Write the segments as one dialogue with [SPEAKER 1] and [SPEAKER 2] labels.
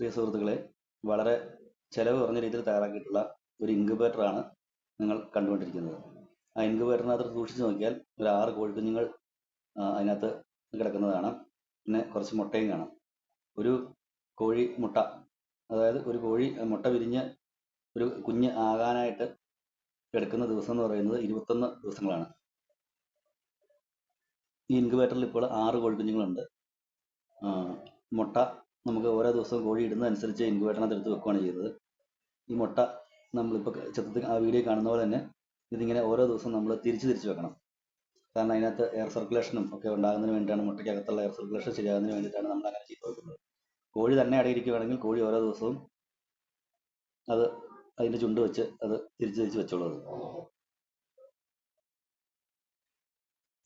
[SPEAKER 1] പ്രിയ സുഹൃത്തുക്കളെ വളരെ ചിലവ് കുറഞ്ഞ രീതിയിൽ തയ്യാറാക്കിയിട്ടുള്ള ഒരു ഇൻക്യുബേറ്റർ ആണ് നിങ്ങൾ കണ്ടുകൊണ്ടിരിക്കുന്നത്. ആ ഇൻക്യുബേറ്ററിനകത്ത് സൂക്ഷിച്ച് നോക്കിയാൽ ഒരു ആറ് കോഴിക്കുഞ്ഞുങ്ങൾ അതിനകത്ത് കിടക്കുന്നത് കാണാം പിന്നെ കുറച്ച് മുട്ടയും കാണാം. ഒരു കോഴി മുട്ട അതായത് ഒരു കോഴി മുട്ട വിരിഞ്ഞ് ഒരു കുഞ്ഞ് ആകാനായിട്ട് എടുക്കുന്ന ദിവസം എന്ന് പറയുന്നത് ഇരുപത്തൊന്ന് ദിവസങ്ങളാണ്. ഈ ഇൻക്യുബേറ്ററിൽ ഇപ്പോൾ ആറ് കോഴിക്കുഞ്ഞുങ്ങളുണ്ട്. മുട്ട നമുക്ക് ഓരോ ദിവസവും കോഴി ഇടുന്നതനുസരിച്ച് ഇൻക്യുബേറ്ററിനകത്ത് എടുത്ത് വെക്കുകയാണ് ചെയ്തത് ഈ മുട്ട നമ്മളിപ്പോൾ ചിത്രത്തിൽ ആ വീഡിയോ കാണുന്ന പോലെ തന്നെ ഇതിങ്ങനെ ഓരോ ദിവസവും നമ്മൾ തിരിച്ച് തിരിച്ച് വെക്കണം. കാരണം അതിനകത്ത് എയർ സർക്കുലേഷനും ഒക്കെ ഉണ്ടാകുന്നതിന് വേണ്ടിയിട്ടാണ് മുട്ടയ്ക്കകത്തുള്ള എയർ സർക്കുലേഷൻ ശരിയാകുന്നതിന് വേണ്ടിയിട്ടാണ് നമ്മൾ അങ്ങനെ ചെയ്ത് വെക്കുന്നത് കോഴി തന്നെ അടയിരിക്കുകയാണെങ്കിൽ കോഴി ഓരോ ദിവസവും അത് അതിന്റെ ചുണ്ട് വെച്ച് അത് തിരിച്ച് തിരിച്ച് വെച്ചോളൂ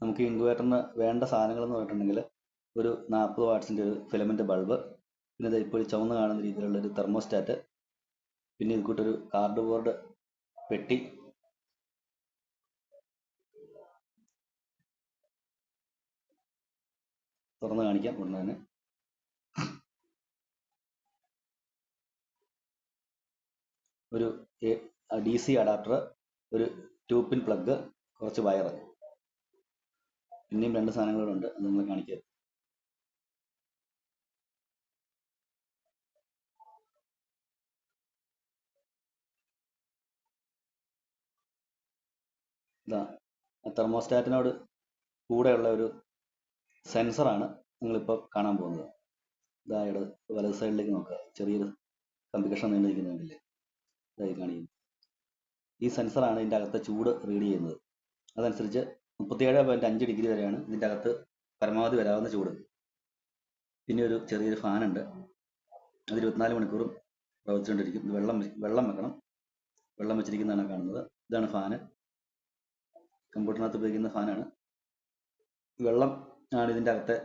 [SPEAKER 1] നമുക്ക് ഇൻക്യുബേറ്ററിന് വേണ്ട സാധനങ്ങൾ എന്ന് പറഞ്ഞിട്ടുണ്ടെങ്കിൽ ഒരു നാൽപ്പത് വാട്ട്സിന്റെ ഒരു ഫിലമെന്റ് ബൾബ് ഇത് ഇപ്പോൾ ചുവന്ന് കാണുന്ന രീതിയിലുള്ള ഒരു തെർമോസ്റ്റാറ്റ് പിന്നെ ഇത് കൂട്ടൊരു കാർഡ് ബോർഡ് പെട്ടി. തുറന്ന് കാണിക്കാം ഉടനെ തന്നെ. ഒരു ഡി സി അഡാപ്റ്റർ ഒരു ടൂ പിൻ പ്ലഗ് കുറച്ച് വയർ പിന്നെയും രണ്ട് സാധനങ്ങളുണ്ട് അത് നിങ്ങൾ കാണിക്കാം. ഇതാ തെർമോസ്റ്റാറ്റിനോട് കൂടെയുള്ള ഒരു സെൻസറാണ് നിങ്ങളിപ്പോൾ കാണാൻ പോകുന്നത്. ഇതാ ഇവിടെ വലത് സൈഡിലേക്ക് നോക്കുക. ചെറിയൊരു കമ്പി കഷ്ണം ഇതായി കാണിക്കുന്നു. ഈ സെൻസറാണ് ഇതിന്റെ അകത്തെ ചൂട് റീഡ് ചെയ്യുന്നത്. അതനുസരിച്ച് മുപ്പത്തിയേഴ് പോയിന്റ് അഞ്ച് ഡിഗ്രി വരെയാണ് ഇതിന്റെ അകത്ത് പരമാവധി വരാവുന്ന ചൂട്. പിന്നെ ഒരു ചെറിയൊരു ഫാനുണ്ട് അത് ഇരുപത്തിനാല് മണിക്കൂറും പ്രവർത്തിച്ചുകൊണ്ടിരിക്കും. വെള്ളം വെള്ളം വെക്കണം. വെള്ളം വെച്ചിരിക്കുന്നതാണ് കാണുന്നത്. ഇതാണ് ഫാന് കമ്പ്യൂട്ടറിനകത്ത് ഉപയോഗിക്കുന്ന ഫാനാണ് വെള്ളം ആണ് ഇതിന്റെ അകത്തെ